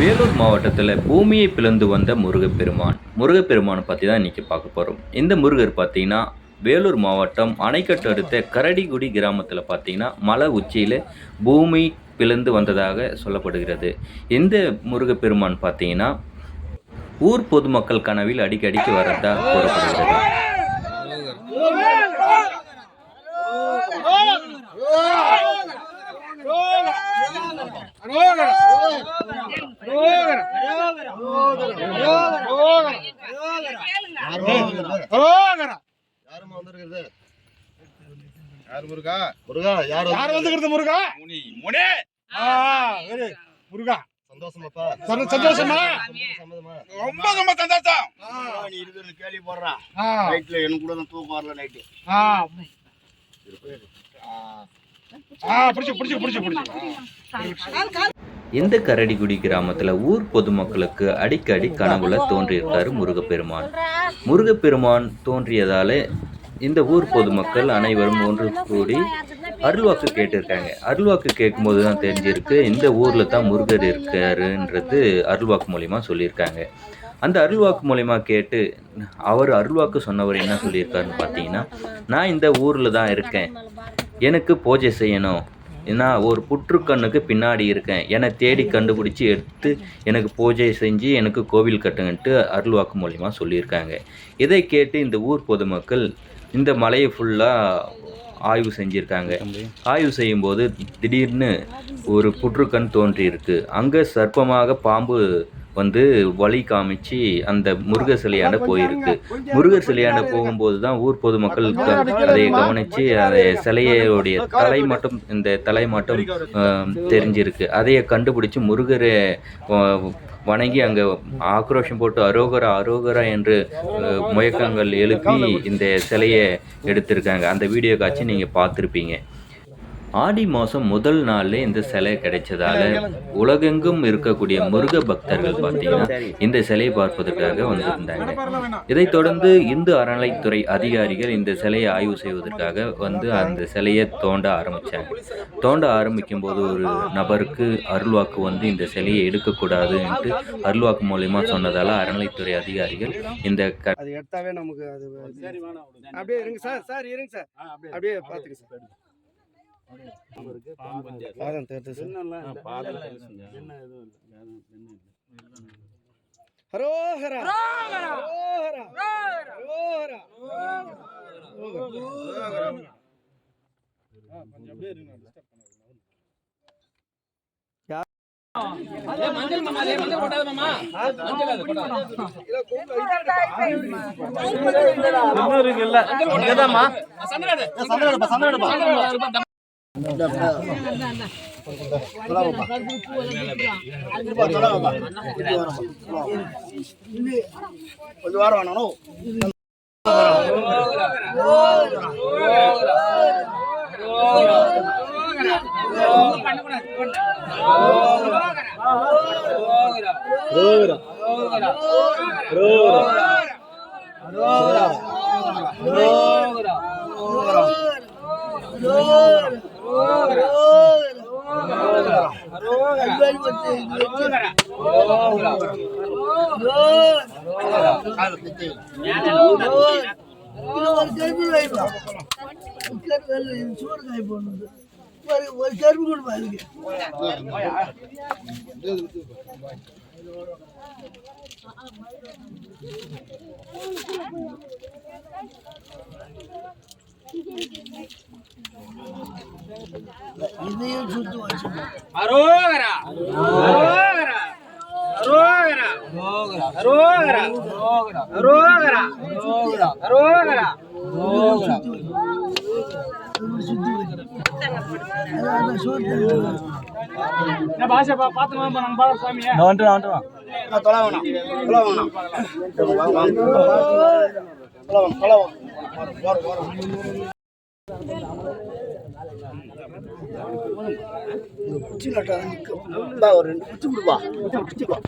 வேலூர் மாவட்டத்தில் பூமியை பிளந்து வந்த முருகப்பெருமான். முருகப்பெருமானை பற்றி தான் இன்றைக்கி பார்க்க போகிறோம் இந்த முருகர் பார்த்தீங்கன்னா வேலூர் மாவட்டம் அணைக்கட்டு அடுத்த கரடிகுடி கிராமத்தில் பார்த்தீங்கன்னா மலை உச்சியில் பூமி பிளந்து வந்ததாக சொல்லப்படுகிறது. இந்த முருகப்பெருமான் பார்த்தீங்கன்னா ஊர் பொதுமக்கள் கனவில் அடிக்கடிக்கு வரதா கூறப்படுகிறது. ரோகர் வந்திருக்கிறது. யார் முருகா? முருகா யார் யார் வந்துக்கிறது முருகா? முனி முனி! ஆ வெரி முருகா. சந்தோஷமாப்பா. சந்தோ- சந்தோஷமா? சம்மதமா ரொம்ப ரொம்ப சந்தோஷம். ஆ, நீ இருக்கிற கேள்வி போடுறா. ஆ, நைட்ல எனக்கு கூட தான் தூக்கம் வரல நைட்டு. ஆ. ஆ, பிடிச்சு பிடிச்சு பிடிச்சு பிடிச்சு. இந்த கரடிக்குடி கிராமத்தில் ஊர் பொதுமக்களுக்கு அடிக்கடி கனவுல தோன்றியிருக்காரு முருகப்பெருமான். முருகப்பெருமான் தோன்றியதால இந்த ஊர் பொதுமக்கள் அனைவரும் ஒன்று கூடி அருள்வாக்கு கேட்டிருக்காங்க. அருள்வாக்கு கேட்கும்போது தான் தெரிஞ்சிருக்கு இந்த ஊரில் தான் முருகர் இருக்காருன்றது அருள்வாக்கு மூலிமா சொல்லியிருக்காங்க. அந்த அருள்வாக்கு மூலிமா கேட்டு அவர் அருள்வாக்கு சொன்னவர் என்ன சொல்லியிருக்காருன்னு பார்த்தீங்கன்னா நான் இந்த ஊரில் தான் இருக்கேன். எனக்கு பூஜை செய்யணும். நான் ஒரு புற்றுக்கண்ணுக்கு பின்னாடி இருக்கேன். என்னை தேடி கண்டுபிடிச்சி எடுத்து எனக்கு பூஜை செஞ்சு எனக்கு கோவில் கட்டுங்கன்ட்டு அருள்வாக்கு மூலிமா சொல்லியிருக்காங்க. இதை கேட்டு இந்த ஊர் பொதுமக்கள் இந்த மலையை ஃபுல்லாக ஆய்வு செஞ்சுருக்காங்க. ஆய்வு செய்யும்போது திடீர்னு ஒரு புற்றுக்கண் தோன்றியிருக்கு. அங்கே சர்ப்பமாக பாம்பு வந்து வழி காமிச்சு அந்த முருகர் சிலையாண்ட போயிருக்கு. முருகர் சிலையாண்ட போகும்போது தான் ஊர் பொதுமக்கள் அதை கவனித்து அந்த சிலையோடைய தலை மட்டும் இந்த தலை மட்டும் தெரிஞ்சிருக்கு. அதைய கண்டுபிடிச்சு முருகரை வணங்கி அங்கே ஆக்ரோஷம் போட்டு அரோகரா அரோகரா என்று ஆஹ், முழக்கங்கள் எழுப்பி இந்த சிலையை எடுத்திருக்காங்க. அந்த வீடியோ காட்சி நீங்கள் பார்த்துருப்பீங்க. ஆடி மாதம் முதல் நாள்ல இந்த சிலை கிடைச்சதால உலகெங்கும் இருக்கக்கூடிய முருக பக்தர்கள் பார்த்தீங்கன்னா இந்த சிலையை பார்ப்பதற்காக வந்திருந்தாங்க. இதைத் தொடர்ந்து இந்து அறநிலைத்துறை அதிகாரிகள் இந்த சிலையை ஆய்வு செய்வதற்காக வந்து அந்த சிலையை தோண்ட ஆரம்பிச்சாங்க. தோண்ட ஆரம்பிக்கும் போது ஒரு நபருக்கு அருள்வாக்கு வந்து இந்த சிலையை எடுக்கக்கூடாதுன்ட்டு அருள்வாக்கு மூலயமா சொன்னதால அறநிலைத்துறை அதிகாரிகள் இந்த அது எடுத்தாவே நமக்கு அது அப்படியே இருங்க சார் சார் இருங்க சார். அப்படியே பாத்துங்க சார். பாதம் தேர்த்து சார் ஹரோஹரா ஹரோஹரா ஹரோஹரா சந்தனப்பா சந்தனப்பா கொஞ்சம் வாரம் வேணும் ஒரு கரும்பு கூட பாருங்க இதையும் சுத்து வச்சு அரோகரா. அரோகரா. அரோகரா. அரோகரா. அரோகரா. அரோகரா. வச்சு அதான் சோத்து பாஷா பாத்து நம்ம பாரு சாமியா தொலை வேணாம் தொலை வேணாம் தொலை வேணாம் தொலை வேணாம் குச்சி நட்டா நிற்கும் ஒரு ரெண்டு குச்சி விடுவா குச்சி வா.